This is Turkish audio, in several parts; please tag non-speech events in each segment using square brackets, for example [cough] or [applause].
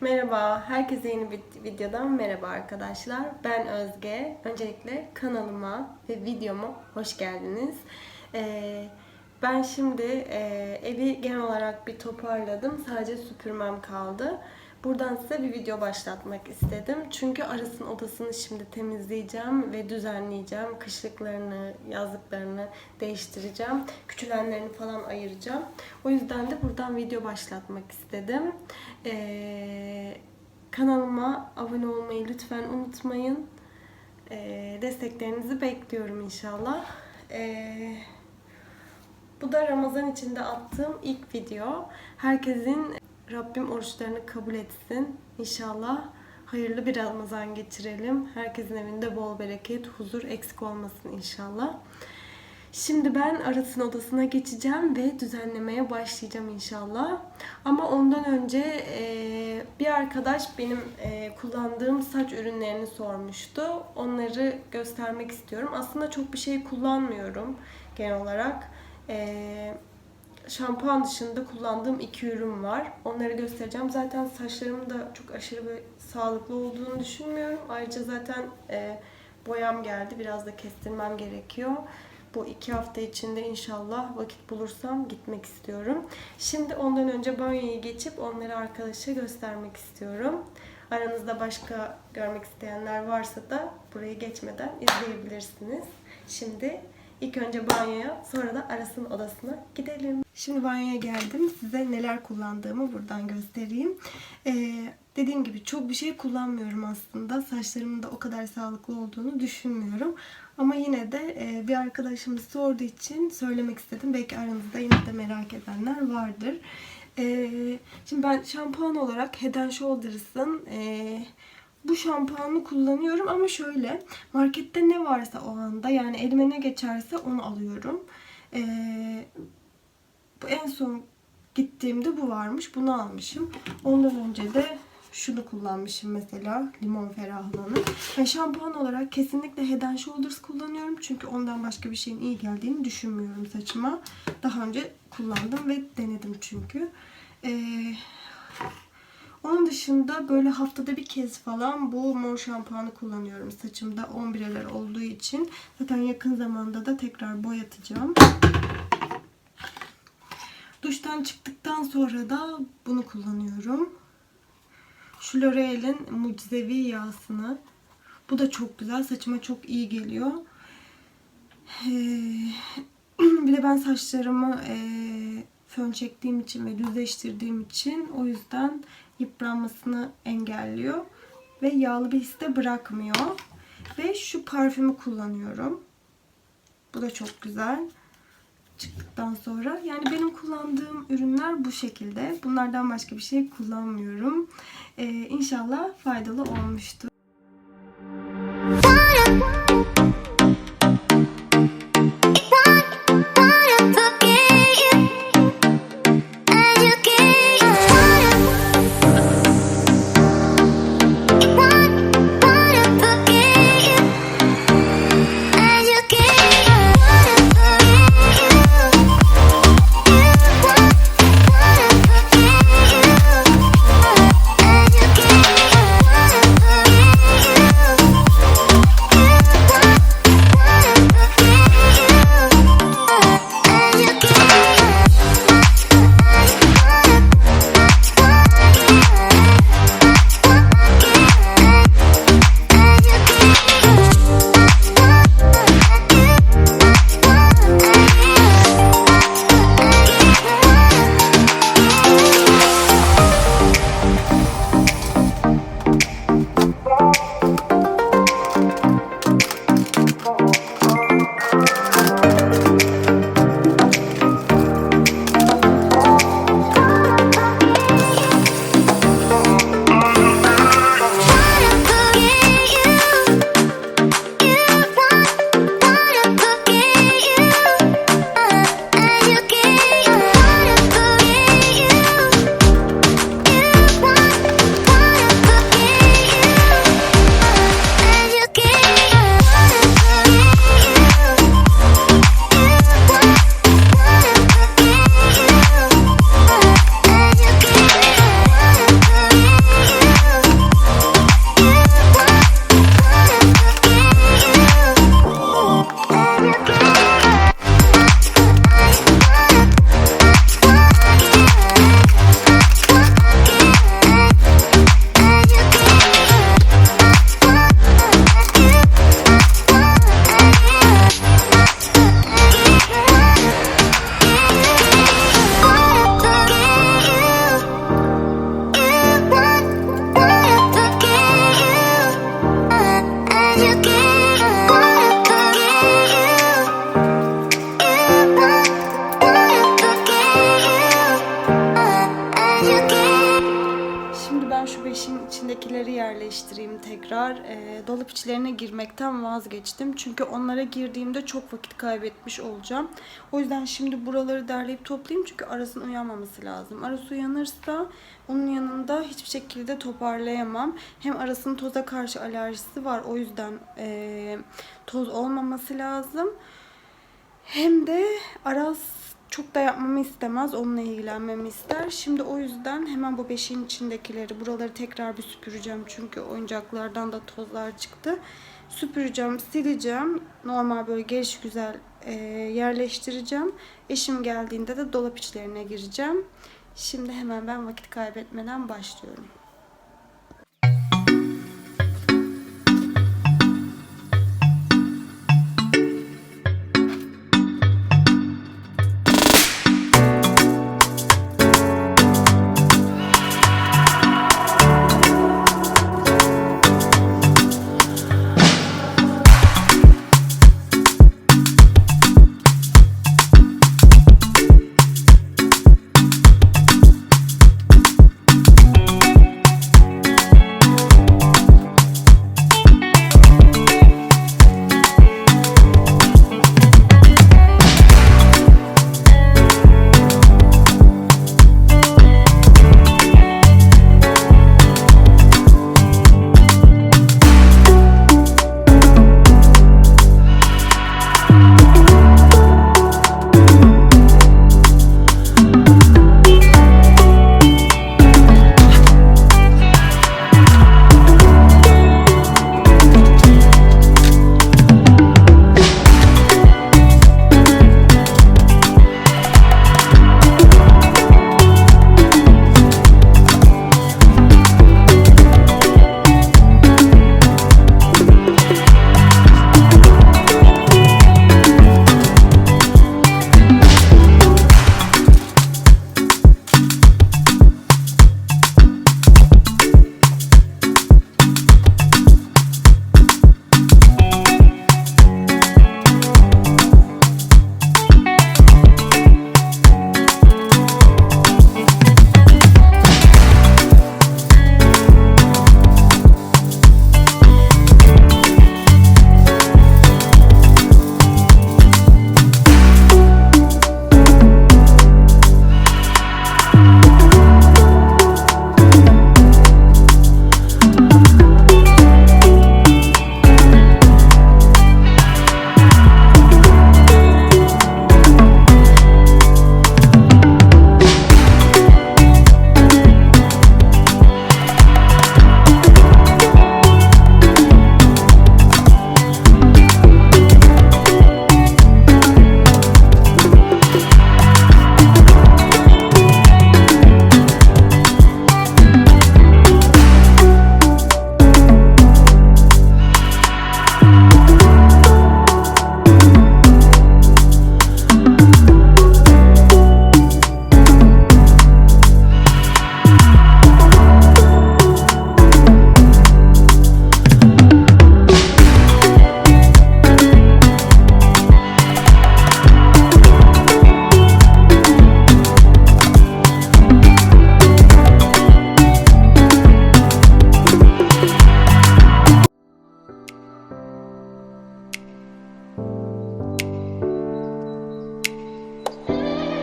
Merhaba, herkese yeni bir videodan merhaba arkadaşlar. Ben Özge. Öncelikle kanalıma ve videoma hoş geldiniz. Ee, ben şimdi e, evi genel olarak bir toparladım. Sadece süpürmem kaldı. Buradan size bir video başlatmak istedim. Çünkü Aras'ın odasını şimdi temizleyeceğim ve düzenleyeceğim. Kışlıklarını, yazlıklarını değiştireceğim. Küçülenlerini falan ayıracağım. O yüzden de buradan video başlatmak istedim. Ee, kanalıma abone olmayı lütfen unutmayın. Ee, desteklerinizi bekliyorum inşallah. Ee, bu da Ramazan içinde attığım ilk video. Herkesin Rabbim oruçlarını kabul etsin. İnşallah hayırlı bir Ramazan geçirelim. Herkesin evinde bol bereket, huzur eksik olmasın inşallah. Şimdi ben Aras'ın odasına geçeceğim ve düzenlemeye başlayacağım inşallah. Ama ondan önce e, bir arkadaş benim e, kullandığım saç ürünlerini sormuştu. Onları göstermek istiyorum. Aslında çok bir şey kullanmıyorum genel olarak. E, şampuan dışında kullandığım iki ürün var. Onları göstereceğim. Zaten saçlarım da çok aşırı böyle sağlıklı olduğunu düşünmüyorum. Ayrıca zaten e, boyam geldi. Biraz da kestirmem gerekiyor. Bu iki hafta içinde inşallah vakit bulursam gitmek istiyorum. Şimdi ondan önce banyoya geçip onları arkadaşa göstermek istiyorum. Aranızda başka görmek isteyenler varsa da burayı geçmeden izleyebilirsiniz. Şimdi ilk önce banyoya sonra da Aras'ın odasına gidelim. Şimdi banyoya geldim. Size neler kullandığımı buradan göstereyim. Ee, dediğim gibi çok bir şey kullanmıyorum aslında. Saçlarımın da o kadar sağlıklı olduğunu düşünmüyorum. Ama yine de e, bir arkadaşımız sorduğu için söylemek istedim. Belki aranızda yine de merak edenler vardır. E, şimdi ben şampuan olarak Head Shoulders'ın e, bu şampuanı kullanıyorum ama şöyle markette ne varsa o anda yani elime ne geçerse onu alıyorum. E, bu en son gittiğimde bu varmış. Bunu almışım. Ondan önce de şunu kullanmışım mesela limon ferahlanı. Ve şampuan olarak kesinlikle Head and Shoulders kullanıyorum. Çünkü ondan başka bir şeyin iyi geldiğini düşünmüyorum saçıma. Daha önce kullandım ve denedim çünkü. Ee, onun dışında böyle haftada bir kez falan bu mor şampuanı kullanıyorum saçımda 11'ler olduğu için. Zaten yakın zamanda da tekrar boyatacağım. Duştan çıktıktan sonra da bunu kullanıyorum. Şu L'Oreal'in mucizevi yağsını. Bu da çok güzel. Saçıma çok iyi geliyor. Ee, [clears throat] bir de ben saçlarımı e, fön çektiğim için ve düzleştirdiğim için o yüzden yıpranmasını engelliyor. Ve yağlı bir his de bırakmıyor. Ve şu parfümü kullanıyorum. Bu da çok güzel çıktıktan sonra. Yani benim kullandığım ürünler bu şekilde. Bunlardan başka bir şey kullanmıyorum. Ee, inşallah faydalı olmuştur. Yerleştireyim tekrar. Ee, dolap içlerine girmekten vazgeçtim. Çünkü onlara girdiğimde çok vakit kaybetmiş olacağım. O yüzden şimdi buraları derleyip toplayayım. Çünkü Aras'ın uyanmaması lazım. Aras uyanırsa onun yanında hiçbir şekilde toparlayamam. Hem Aras'ın toza karşı alerjisi var. O yüzden ee, toz olmaması lazım. Hem de Aras çok da yapmamı istemez. Onunla ilgilenmemi ister. Şimdi o yüzden hemen bu beşiğin içindekileri buraları tekrar bir süpüreceğim. Çünkü oyuncaklardan da tozlar çıktı. Süpüreceğim, sileceğim. Normal böyle geliş güzel e, yerleştireceğim. Eşim geldiğinde de dolap içlerine gireceğim. Şimdi hemen ben vakit kaybetmeden başlıyorum.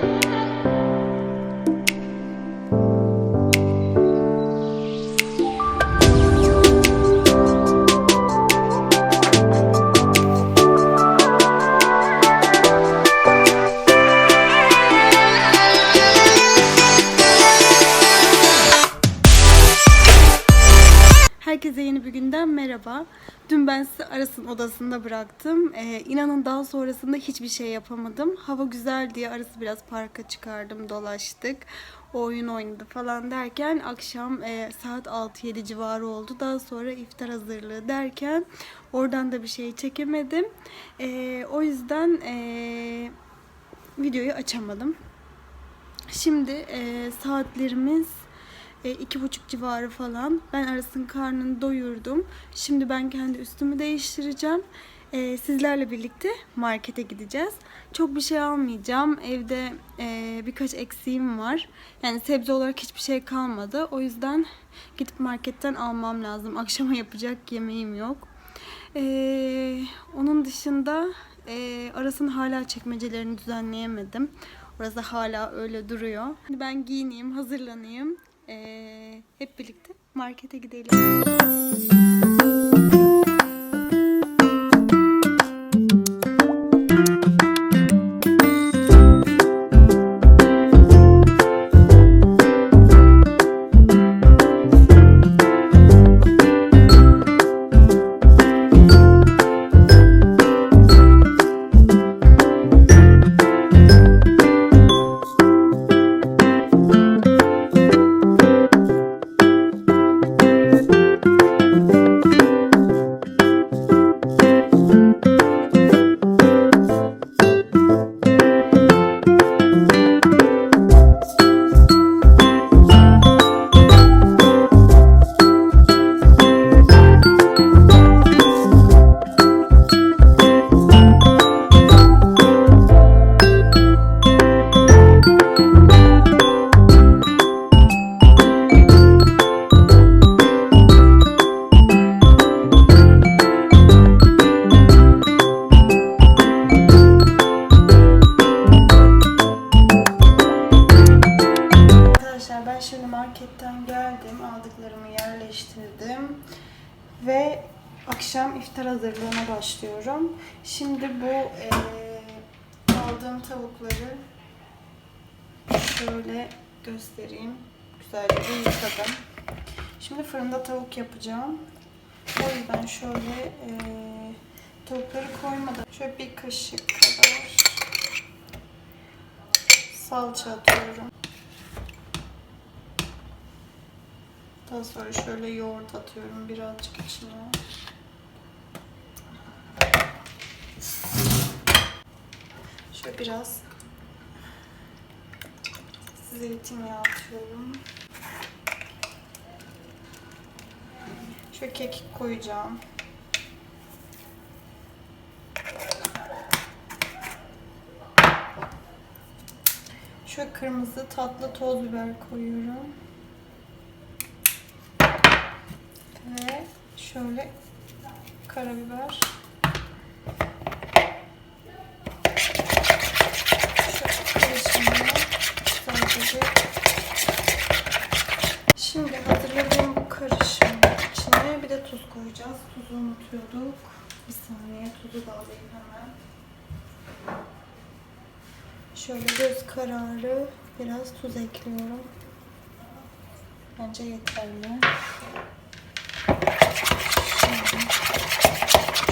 Herkese odasında bıraktım. Ee, inanın daha sonrasında hiçbir şey yapamadım. Hava güzel diye Aras'ı biraz parka çıkardım, dolaştık. O oyun oynadı falan derken akşam e, saat 6-7 civarı oldu. Daha sonra iftar hazırlığı derken oradan da bir şey çekemedim. Ee, o yüzden e, videoyu açamadım. Şimdi e, saatlerimiz e, iki buçuk civarı falan. Ben Aras'ın karnını doyurdum. Şimdi ben kendi üstümü değiştireceğim. Ee, sizlerle birlikte markete gideceğiz. Çok bir şey almayacağım. Evde e, birkaç eksiğim var. Yani sebze olarak hiçbir şey kalmadı. O yüzden gidip marketten almam lazım. Akşama yapacak yemeğim yok. Ee, onun dışında e, arasın hala çekmecelerini düzenleyemedim. Orası hala öyle duruyor. Ben giyineyim, hazırlanayım. Ee, hep birlikte markete gidelim. Şimdi fırında tavuk yapacağım. O yüzden şöyle eee, tavukları koymadan şöyle bir kaşık kadar salça atıyorum. Daha sonra şöyle yoğurt atıyorum birazcık içine. Şöyle biraz zeytinyağı atıyorum. Şöyle kekik koyacağım. Şöyle kırmızı tatlı toz biber koyuyorum. Ve şöyle karabiber. Şöyle karışımını sadece. Şimdi hazırladığım bu karışımın içine bir de tuz koyacağız. Tuzu unutuyorduk. Bir saniye tuzu da alayım hemen. Şöyle göz kararı biraz tuz ekliyorum. Bence yeterli.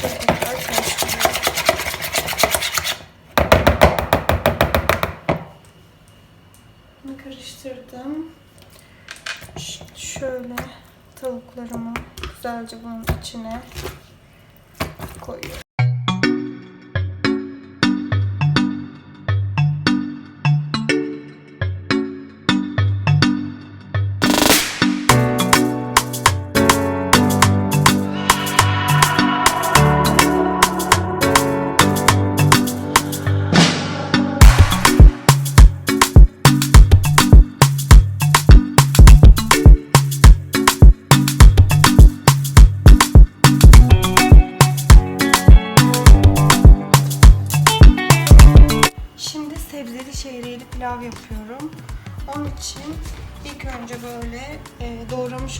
Şöyle tekrar karıştırıyorum. Bunu karıştırdım. Ş- şöyle tavuklarımı güzelce bunun içine koyuyorum.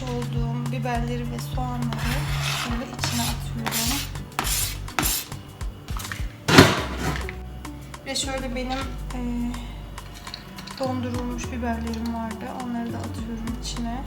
Olduğum biberleri ve soğanları şöyle içine atıyorum. Ve şöyle benim e, dondurulmuş biberlerim vardı. Onları da atıyorum içine.